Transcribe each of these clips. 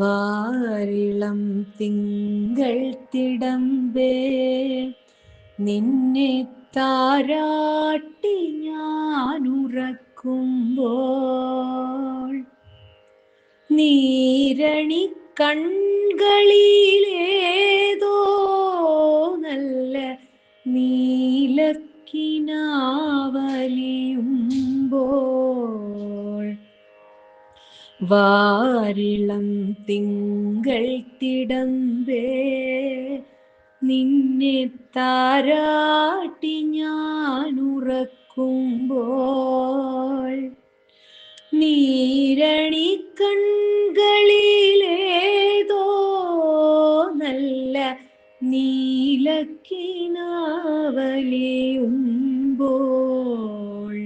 വാരിളം തിങ്കൾ തിടമ്പേ നിന്നെ താരാട്ടി ഞാനുറക്കുമ്പോൾ നീരണി കൺകളിലേതോ നല്ല നീലക്കിനാവലിയുമ്പോൾ വാരിളം തിങ്കൾ തിടമ്പേ നിന്നെ താരാട്ടി ഞാനുറക്കുമ്പോൾ നീരണി കൺകളിലേതോ നല്ല നീലക്കിനാവലിയുമ്പോൾ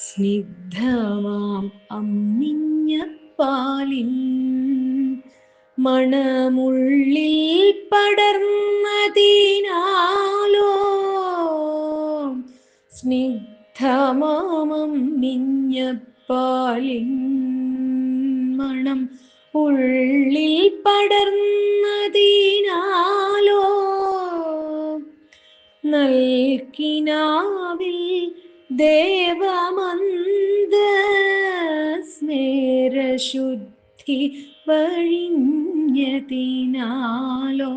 സ്നിഗ്ധമാം അമ്മിഞ്ഞപ്പാലിൻ മണമുള്ളിൽ പടർന്നതിനാലോ? സ്നിഗ്ധമാമം മിഞ്ഞപ്പാലിൻ മണം ഉള്ളിൽ പടർന്നതിനാലോ? നൽകിനാവിൽ ദേവമന്ദ സ്മേരശുദ്ധി വഴിഞ്ഞതിനാലോ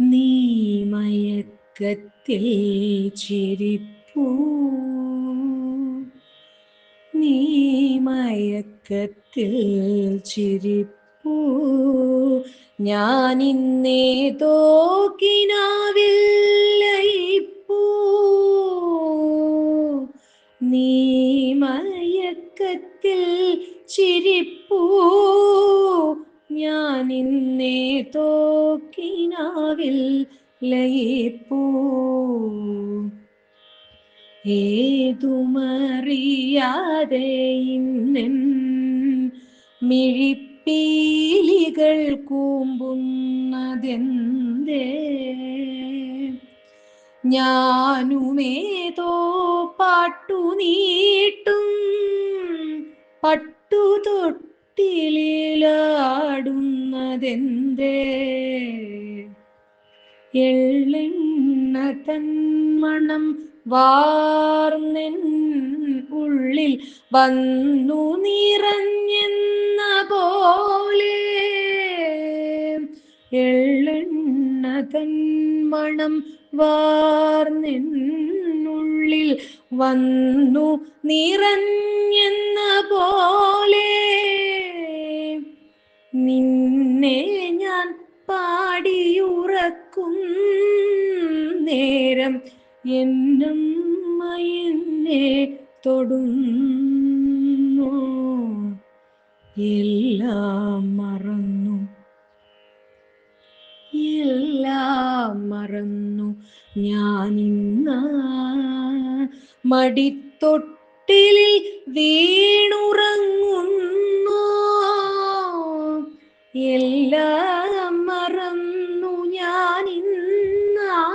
നീ മയക്കത്തിൽ ചിരിപ്പൂ. നീ മയക്കത്തിൽ ചിരിപ്പൂ. ഞാനിന്നേതോ കിനാവിൽ ലയിപ്പൂ നീ ചിരിപ്പൂ. ഞാനിന്നേതോ തോക്കിനാവിൽ ലയിപ്പൂ. ഏതുമറിയാതെ ഇന്നൻ മിഴിപ്പീലികൾ കൂമ്പുന്നതെന്തേ? ഞാനുമേതോ പാട്ടു നീട്ടും പട്ടു തൊട്ടിലാടുന്നതെന്തേ എള്ളെണ്ണ തന്മണം വാർന്നെൻ ഉള്ളിൽ വന്നു നിറഞ്ഞെന്ന പോലെ എള്ളെണ്ണ തന്മണം വാർന്നെന്നുള്ളിൽ വന്നു നിറഞ്ഞെന്ന പോലെ നിന്നെ ഞാൻ പാടിയുറക്കും നേരം എന്നും മയന്നെ തൊടുന്നു. എല്ലാം മറന്നു. എല്ലാം മറന്നു. ഞാനിന്ന മടിത്തൊട്ടിലിൽ വീണുറങ്ങുന്നു. എല്ലാം മറന്നു ഞാൻ ഇന്നാ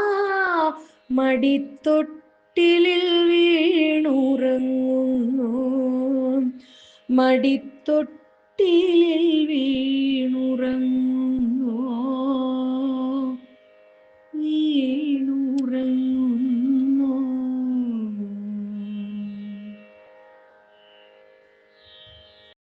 മടിത്തൊട്ടിലിൽ വീണുറങ്ങുന്നു. മടിത്തൊട്ടിലിൽ വീണുറങ്ങുന്നു. വീണുറങ്ങുന്നു.